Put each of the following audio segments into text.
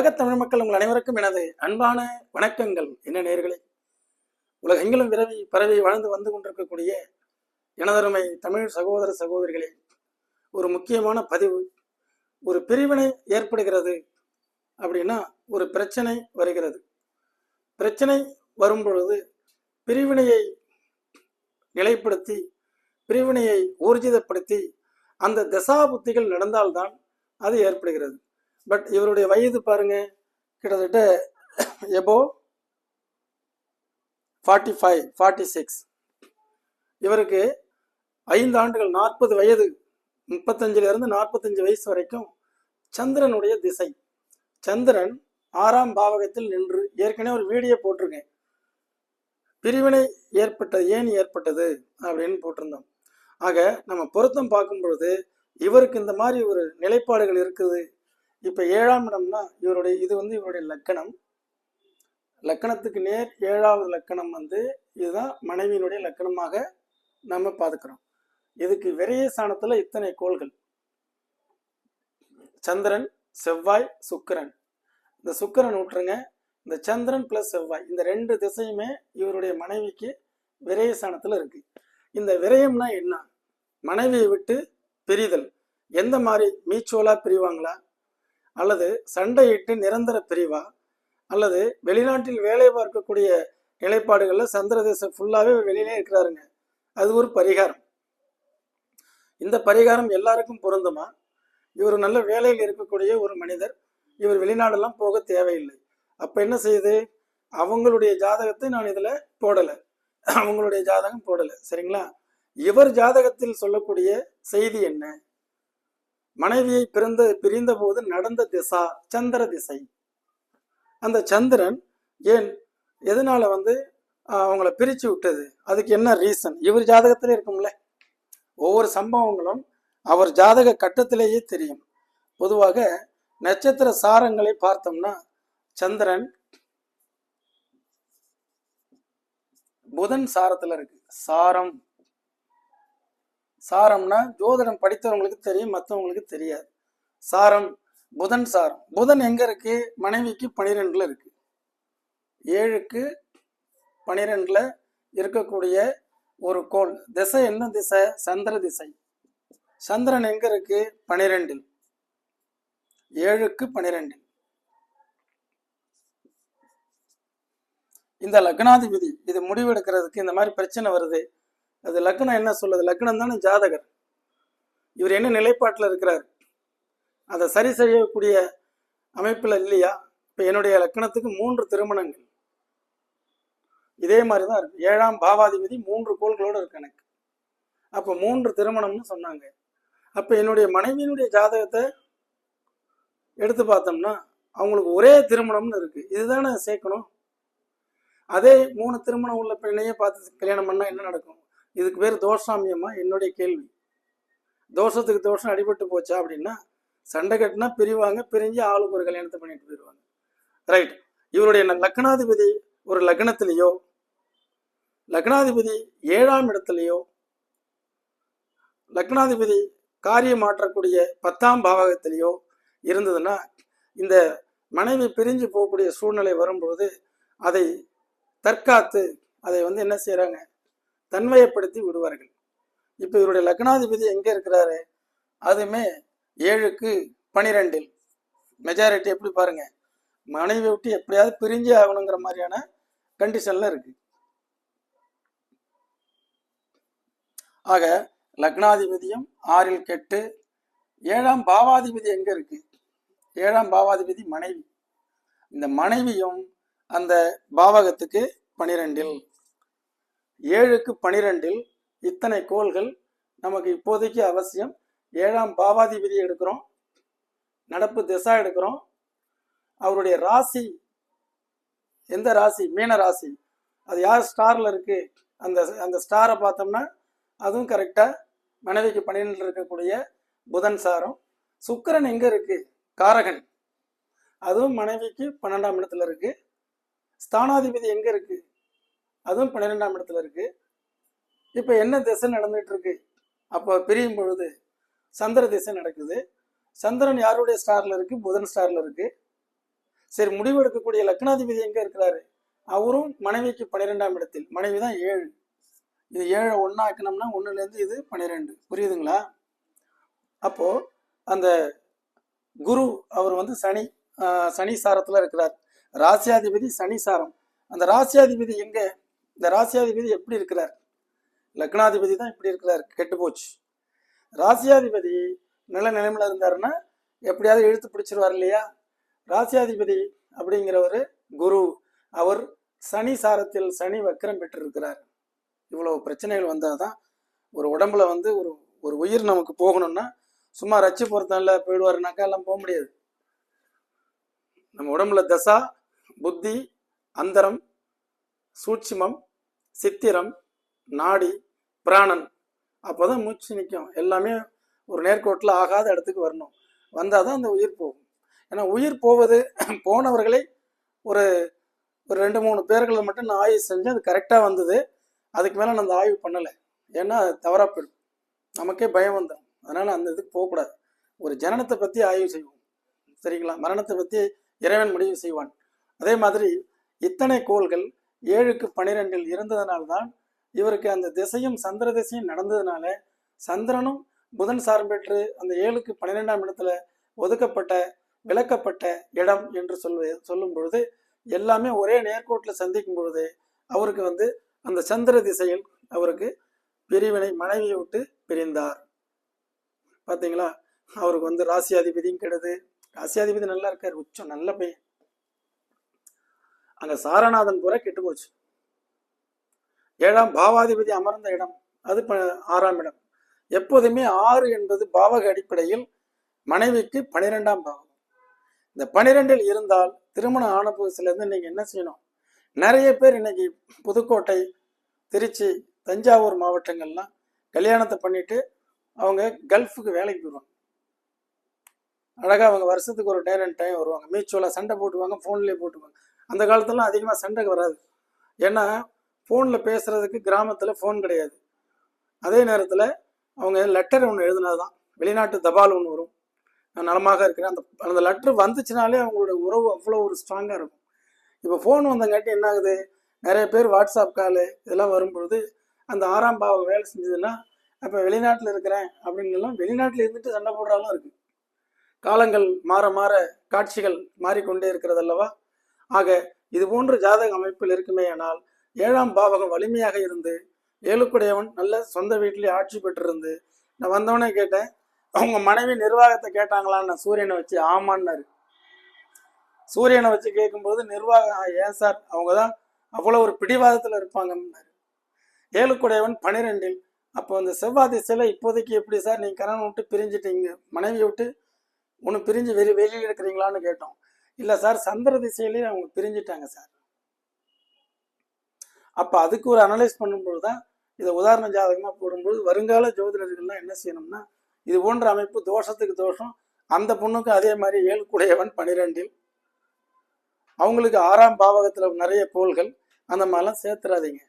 உலகத் தமிழ் மக்கள் உங்கள் அனைவருக்கும் எனது அன்பான வணக்கங்கள். என்ன நேர்களே? உலகெங்கிலும் விரவி பரவி வாழ்ந்து வந்து கொண்டிருக்கக்கூடிய எனதருமை தமிழ் சகோதர சகோதரிகளே ஒரு முக்கியமான பதிவு ஒரு பிரிவினை ஏற்படுகிறது அப்படின்னா ஒரு பிரச்சனை வருகிறது. பிரச்சனை வரும் பொழுது பிரிவினையை நிலைப்படுத்தி பிரிவினையை ஊர்ஜிதப்படுத்தி அந்த தசாபுத்திகள் நடந்தால்தான் அது ஏற்படுகிறது. பட் இவருடைய வயது பாருங்க கிட்டத்தட்ட எபோ ஃபார்ட்டி ஃபைவ் ஃபார்ட்டி சிக்ஸ் இவருக்கு ஐந்து ஆண்டுகள் நாற்பது வயது முப்பத்தஞ்சிலிருந்து நாற்பத்தஞ்சு வயசு வரைக்கும் சந்திரனுடைய திசை. சந்திரன் ஆறாம் பாவகத்தில் நின்று ஏற்கனவே ஒரு வீடியோ போட்டிருக்கேன். பிரிவினை ஏற்பட்டது ஏன் ஏற்பட்டது அப்படின்னு போட்டிருந்தோம். ஆக நம்ம பொருத்தம் பார்க்கும் பொழுது இவருக்கு இந்த மாதிரி ஒரு நிலைப்பாடுகள் இருக்குது. இப்போ ஏழாம் இடம்னா இவருடைய இது வந்து இவருடைய லக்கணம். லக்கணத்துக்கு நேர் ஏழாவது லக்கணம் வந்து இதுதான் மனைவியினுடைய லக்கணமாக நம்ம பார்த்துக்கிறோம். இதுக்கு விரைய சாணத்தில் இத்தனை கோள்கள். சந்திரன் செவ்வாய் சுக்கிரன். இந்த சுக்கிரன் விட்டுருங்க. இந்த சந்திரன் பிளஸ் செவ்வாய் இந்த ரெண்டு திசையுமே இவருடைய மனைவிக்கு விரைய சாணத்தில் இருக்கு. இந்த விரயம்னா என்ன? மனைவியை விட்டு பிரிதல். எந்த மாதிரி? மீச்சுவலாக பிரிவாங்களா? அல்லது சண்டையிட்டு நிரந்தர பிரிவா? அல்லது வெளிநாட்டில் வேலை பார்க்கக்கூடிய நிலைப்பாடுகளில் சந்திரதேசம் ஃபுல்லாகவே வெளியிலே இருக்கிறாருங்க. அது ஒரு பரிகாரம். இந்த பரிகாரம் எல்லாருக்கும் பொருந்துமா? இவர் நல்ல வேலையில் இருக்கக்கூடிய ஒரு மனிதர். இவர் வெளிநாடெல்லாம் போக தேவையில்லை. அப்போ என்ன செய்யுது? அவங்களுடைய ஜாதகத்தை நான் இதில் போடலை. அவங்களுடைய ஜாதகம் போடலை. சரிங்களா? இவர் ஜாதகத்தில் சொல்லக்கூடிய செய்தி என்ன? மனைவியை பிறந்த பிரிந்த போது நடந்த திசா சந்திர திசை. அந்த சந்திரன் ஏன் எதனால வந்து அவங்கள பிரிச்சு விட்டது? அதுக்கு என்ன ரீசன் இவர் ஜாதகத்திலே இருக்கும்ல. ஒவ்வொரு சம்பவங்களும் அவர் ஜாதக கட்டத்திலேயே தெரியும். பொதுவாக நட்சத்திர சாரங்களை பார்த்தோம்னா சந்திரன் புதன் சாரத்துல இருக்கு. சாரம். சாரம்னா ஜோதிடம் படித்தவங்களுக்கு தெரியும் மற்றவங்களுக்கு தெரியாது. சாரம் புதன் சாரம். புதன் எங்க இருக்கு? மனைவிக்கு பனிரெண்டுல இருக்கு. ஏழுக்கு பனிரெண்டுல இருக்கக்கூடிய ஒரு கோள். திசை என்ன திசை? சந்திர திசை. சந்திரன் எங்க இருக்கு? பனிரெண்டில். ஏழுக்கு பனிரெண்டில். இந்த லக்னாதிபதி இது முடிவெடுக்கிறதுக்கு இந்த மாதிரி பிரச்சனை வருது. அது லக்னம் என்ன சொல்லுது? லக்னம் தானே ஜாதகர். இவர் என்ன நிலைப்பாட்டில் இருக்கிறார்? அதை சரி செய்யக்கூடிய அமைப்பில் இல்லையா? இப்போ என்னுடைய லக்னத்துக்கு மூன்று திருமணங்கள். இதே மாதிரி தான் இருக்கு. ஏழாம் பாவாதிபதி மூன்று கோள்களோடு இருக்கு எனக்கு. அப்போ மூன்று திருமணம்னு சொன்னாங்க. அப்போ என்னுடைய மனைவியினுடைய ஜாதகத்தை எடுத்து பார்த்தோம்னா அவங்களுக்கு ஒரே திருமணம்னு இருக்கு. இதுதானே சேர்க்கணும்? அதே மூணு திருமணம் உள்ள பெண்ணையே பார்த்து கல்யாணம் பண்ணால் என்ன நடக்கும்? இதுக்கு பேர் தோஷாமியமா? என்னுடைய கேள்வி. தோஷத்துக்கு தோஷம் அடிபட்டு போச்சா அப்படின்னா சண்டை கட்டினா பிரிவாங்க பிரிஞ்சு ஆளுக்கு ஒரு கல்யாணத்தை பண்ணிட்டு போயிடுவாங்க ரைட் இவருடைய லக்னாதிபதி ஒரு லக்னத்திலேயோ லக்னாதிபதி ஏழாம் இடத்துலையோ லக்னாதிபதி காரியம் மாற்றக்கூடிய பத்தாம் பாவகத்திலேயோ இருந்ததுன்னா இந்த மனைவி பிரிஞ்சு போகக்கூடிய சூழ்நிலை வரும்பொழுது அதை தற்காத்து அதை வந்து என்ன செய்கிறாங்க தன்மையப்படுத்தி விடுவார்கள். இப்போ இவருடைய லக்னாதிபதி எங்க இருக்கிறாரு? அதுவுமே ஏழுக்கு பனிரெண்டில். மெஜாரிட்டி எப்படி பாருங்க? மனைவி விட்டு எப்படியாவது பிரிஞ்சே ஆகணுங்கிற மாதிரியான கண்டிஷன்ல இருக்கு. ஆக லக்னாதிபதியும் ஆறில் கெட்டு ஏழாம் பாவாதிபதி எங்க இருக்கு? ஏழாம் பாவாதிபதி மனைவி. இந்த மனைவியும் அந்த பாவகத்துக்கு பனிரெண்டில். ஏழுக்கு பனிரெண்டில் இத்தனை கோள்கள் நமக்கு இப்போதைக்கு அவசியம். ஏழாம் பாவாதிபதி எடுக்கிறோம். நடப்பு திசா எடுக்கிறோம். அவருடைய ராசி எந்த ராசி? மீன ராசி. அது யார் ஸ்டாரில் இருக்கு? அந்த அந்த ஸ்டாரை பார்த்தோம்னா அதுவும் கரெக்டாக மனைவிக்கு பன்னிரெண்டில் இருக்கக்கூடிய புதன் சாரம். சுக்கரன் எங்கே இருக்கு? காரகன். அதுவும் மனைவிக்கு பன்னெண்டாம் இடத்துல இருக்கு. ஸ்தானாதிபதி எங்கே இருக்குது அதுவும் பன்னிரெண்டாம் இடத்துல இருக்கு. இப்போ என்ன திசை நடந்துட்டு இருக்கு அப்போ பிரியும் பொழுது சந்திர திசை நடக்குது. சந்திரன் யாருடைய ஸ்டார்ல இருக்கு? புதன் ஸ்டார்ல இருக்கு. சரி முடிவு எடுக்கக்கூடிய லக்னாதிபதி எங்க இருக்கிறாரு? அவரும் மனைவிக்கு பன்னிரெண்டாம் இடத்தில். மனைவி தான் ஏழு. இது ஏழை ஒன்றா ஆக்கணும்னா ஒன்றுலேருந்து இது பன்னிரெண்டு. புரியுதுங்களா? அப்போ அந்த குரு அவர் வந்து சனி சனி சாரத்தில் இருக்கிறார். ராசியாதிபதி சனி சாரம். அந்த ராசியாதிபதி எங்கே? இந்த ராசியாதிபதி எப்படி இருக்கிறார்? லக்னாதிபதி தான் இப்படி இருக்கிறார். கெட்டு போச்சு. ராசியாதிபதி நல்ல நிலைமையில இருந்தாருன்னா எப்படியாவது இழுத்து பிடிச்சிருவார் இல்லையா? ராசியாதிபதி அப்படிங்கிறவர் குரு. அவர் சனி சாரத்தில் சனி வக்கரம் பெற்றிருக்கிறார். இவ்வளவு பிரச்சனைகள் வந்தால் தான் ஒரு உடம்புல வந்து ஒரு ஒரு உயிர் நமக்கு போகணும்னா சும்மா ரச்சு பொறுத்தல போயிடுவாருனாக்கா எல்லாம் போக முடியாது. நம்ம உடம்புல தசா புத்தி அந்தரம் சூட்சுமம் சித்திரம் நாடி பிராணன். அப்போ தான் மூச்சு நிற்கும் எல்லாமே ஒரு நேர்கோட்டில் ஆகாத இடத்துக்கு வரணும். வந்தால் தான் அந்த உயிர் போகும். ஏன்னா உயிர் போவது போனவர்களை ஒரு ஒரு ரெண்டு மூணு பேர்களை மட்டும் நான் ஆய்வு செஞ்சேன் அது கரெக்டாக வந்தது. அதுக்கு மேலே நான் அந்த ஆய்வு பண்ணலை. ஏன்னா அது தவறாக போயிடும். நமக்கே பயம் வந்துடும் அதனால் அந்த இதுக்கு போகக்கூடாது. ஒரு ஜனனத்தை பற்றி ஆய்வு செய்வோம். சரிங்களா? மரணத்தை பற்றி இறைவன் முடிவு செய்வான். அதே மாதிரி இத்தனை கோள்கள் ஏழுக்கு பனிரெண்டில் இருந்ததனால்தான் இவருக்கு அந்த திசையும் சந்திர திசையும் நடந்ததுனால சந்திரனும் புதன் சாரம் பெற்று அந்த ஏழுக்கு பன்னிரெண்டாம் இடத்துல ஒதுக்கப்பட்ட விளக்கப்பட்ட இடம் என்று சொல்வது சொல்லும் பொழுது எல்லாமே ஒரே நேர்கோட்டில் சந்திக்கும் பொழுது அவருக்கு வந்து அந்த சந்திர திசையில் அவருக்கு பிரிவினை மனைவியை விட்டு பிரிந்தார். பார்த்தீங்களா அவருக்கு வந்து ராசியாதிபதியும் கெடுது. ராசியாதிபதி நல்லா இருக்கார் உச்சம் நல்ல பையன். அந்த சாரநாதன் பூரா கெட்டு போச்சு. ஏழாம் பாவாதிபதி அமர்ந்த இடம். அது ப- ஆறாம் இடம். எப்போதுமே ஆறு என்பது பாவக அடிப்படையில் மனைவிக்கு பனிரெண்டாம் பாவம் இந்த பனிரெண்டில் இருந்தால் திருமணம் ஆன புதுசுல நீங்க என்ன செய்யணும்? நிறைய பேர் இன்னைக்கு புதுக்கோட்டை திருச்சி தஞ்சாவூர் மாவட்டங்கள்லாம் கல்யாணத்தை பண்ணிட்டு அவங்க கல்ஃபுக்கு வேலைக்கு போயிடுவாங்க. அழகாக அவங்க வருஷத்துக்கு ஒரு டைம் டைம் வருவாங்க. மியூச்சுவலாக சண்டை போட்டுவாங்க ஃபோன்லேயே போட்டுவாங்க. அந்த காலத்துலலாம் அதிகமாக சண்டை வராது. ஏன்னா ஃபோனில் பேசுகிறதுக்கு கிராமத்தில் ஃபோன் கிடையாது. அதே நேரத்தில் அவங்க லெட்டர் ஒன்று எழுதுனதுதான். வெளிநாட்டு தபால் ஒன்று வரும். நான் நலமாக இருக்கிறேன். அந்த அந்த லெட்டர் வந்துச்சுனாலே அவங்களோட உறவு அவ்வளோ ஒரு ஸ்ட்ராங்காக இருக்கும். இப்போ ஃபோன் வந்தங்காட்டி என்ன ஆகுது நிறைய பேர் வாட்ஸ்அப் காலு இதெல்லாம் வரும்பொழுது அந்த ஆறாம் பாவம் வேலை செஞ்சதுன்னா அப்போ வெளிநாட்டில் இருக்கிறேன் அப்படின்னுலாம் வெளிநாட்டில் இருந்துட்டு சண்டை போடுறாலும் இருக்குது காலங்கள் மாற மாற காட்சிகள் மாறிக்கொண்டே இருக்கிறது அல்லவா? ஆக இது போன்ற ஜாதக அமைப்பில் இருக்குமே ஆனால் ஏழாம் பாவகம் வலிமையாக இருந்து ஏழுக்குடையவன் நல்ல சொந்த வீட்டிலேயே ஆட்சி பெற்றிருந்து நான் வந்தவனே கேட்டேன் அவங்க மனைவி நிர்வாகத்தை கேட்டாங்களான்னு சூரியனை வச்சு ஆமான்னாரு. சூரியனை வச்சு கேட்கும்போது நிர்வாகம் "ஆ, ஏன் சார்? அவங்க தான் அவ்வளோ ஒரு பிடிவாதத்தில் இருப்பாங்கன்னாரு. ஏழுக்குடையவன் பனிரெண்டில் அப்போ அந்த செவ்வாய் திசையில இப்போதைக்கு எப்படி சார்? நீங்கள் கணவன் விட்டு பிரிஞ்சிட்டீங்க. மனைவியை விட்டு ஒன்று பிரிஞ்சு வெளி வெளியில் இருக்கிறீங்களான்னு கேட்டோம். இல்லை சார் சந்திர திசையிலேயே அவங்க பிரிஞ்சிட்டாங்க சார். அப்போ அதுக்கு ஒரு அனலைஸ் பண்ணும்போது தான் இதை உதாரண ஜாதகமாக போடும்போது வருங்கால ஜோதிடர்கள்லாம் என்ன செய்யணும்னா இது போன்ற அமைப்பு தோஷத்துக்கு தோஷம் அந்த பொண்ணுக்கு அதே மாதிரி ஏழுக்குடையவன் பனிரெண்டில். அவங்களுக்கு ஆறாம் பாவகத்தில் நிறைய கோள்கள் அந்த மாதிரிலாம் சேர்த்துறாதீங்க.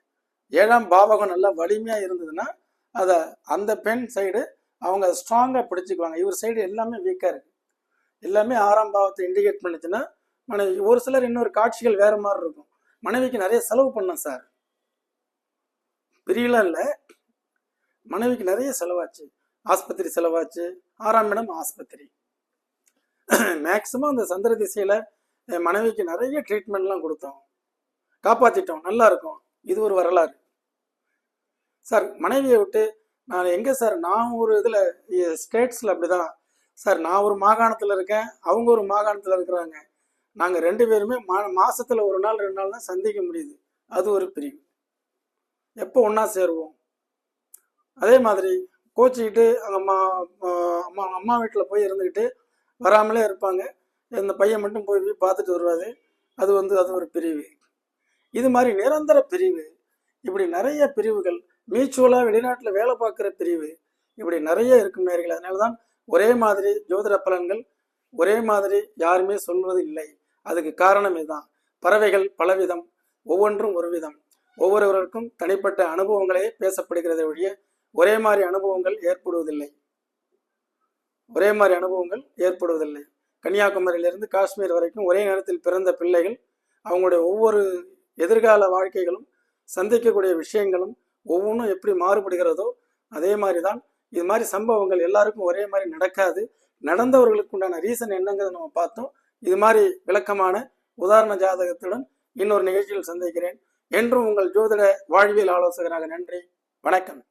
ஏழாம் பாவகம் நல்லா வலிமையாக இருந்ததுன்னா அதை அந்த பெண் சைடு அவங்க ஸ்ட்ராங்காக பிடிச்சிக்குவாங்க. இவர் சைடு எல்லாமே வீக்காக இருக்கு. எல்லாமே ஆறாம் பாவத்தை இண்டிகேட் பண்ணுச்சுன்னா மனைவி ஒரு சிலர் இன்னொரு காட்சிகள் வேற மாதிரி இருக்கும். மனைவிக்கு நிறைய செலவு பண்ணேன் சார் பிரியலாம் இல்லை. மனைவிக்கு நிறைய செலவாச்சு. ஆஸ்பத்திரி செலவாச்சு. ஆறாம் இடம் ஆஸ்பத்திரி. மேக்சிமம் அந்த சந்திர திசையில மனைவிக்கு நிறைய ட்ரீட்மெண்ட்லாம் கொடுத்தோம். காப்பாத்திட்டோம். நல்லா இருக்கும். இது ஒரு வரலாறு. சார் மனைவியை விட்டு நான் எங்க சார் நான் ஒரு இதுல ஸ்டேட்ஸ்ல அப்படிதான். சார் நான் ஒரு மாகாணத்தில் இருக்கேன். அவங்க ஒரு மாகாணத்தில் இருக்கிறாங்க. நாங்கள் ரெண்டு பேருமே மா மாசத்துல ஒரு நாள் ரெண்டு நாள் தான் சந்திக்க முடியுது. அது ஒரு பிரிவு. எப்போ ஒன்றா சேருவோம்? அதே மாதிரி கோச்சிக்கிட்டு அம்மா அம்மா அம்மா வீட்டில் போய் இருந்துக்கிட்டு வராமலே இருப்பாங்க. இந்த பையன் மட்டும் போய் போய் பார்த்துட்டு வருவாது அது வந்து அது ஒரு பிரிவு. இது மாதிரி நிரந்தர பிரிவு. இப்படி நிறைய பிரிவுகள் மியூச்சுவலாக வெளிநாட்டில் வேலை பார்க்குற பிரிவு. இப்படி நிறைய இருக்கும் நேர்கள் அதனால தான் ஒரே மாதிரி ஜோதிட பலன்கள் ஒரே மாதிரி யாருமே சொல்வது இல்லை அதுக்கு காரணம் இதுதான். பறவைகள் பலவிதம் ஒவ்வொன்றும் ஒரு விதம் ஒவ்வொருவருக்கும் தனிப்பட்ட அனுபவங்களே பேசப்படுகிறதை ஒழிய ஒரே மாதிரி அனுபவங்கள் ஏற்படுவதில்லை. ஒரே மாதிரி அனுபவங்கள் ஏற்படுவதில்லை. கன்னியாகுமரியிலிருந்து காஷ்மீர் வரைக்கும் ஒரே நேரத்தில் பிறந்த பிள்ளைகள் அவங்களுடைய ஒவ்வொரு எதிர்கால வாழ்க்கைகளும் சந்திக்கக்கூடிய விஷயங்களும் ஒவ்வொன்றும் எப்படி மாறுபடுகிறதோ அதே மாதிரி தான் இது மாதிரி சம்பவங்கள் எல்லாருக்கும் ஒரே மாதிரி நடக்காது. நடந்தவர்களுக்கு உண்டான ரீசன் என்னங்கிறத நம்ம பார்த்தோம். இது மாதிரி விளக்கமான உதாரண ஜாதகத்துடன் இன்னொரு நிகழ்ச்சியில் சந்திக்கிறேன். என்றும் உங்கள் ஜோதிட வாழ்வியல் ஆலோசகராக நன்றி. வணக்கம்.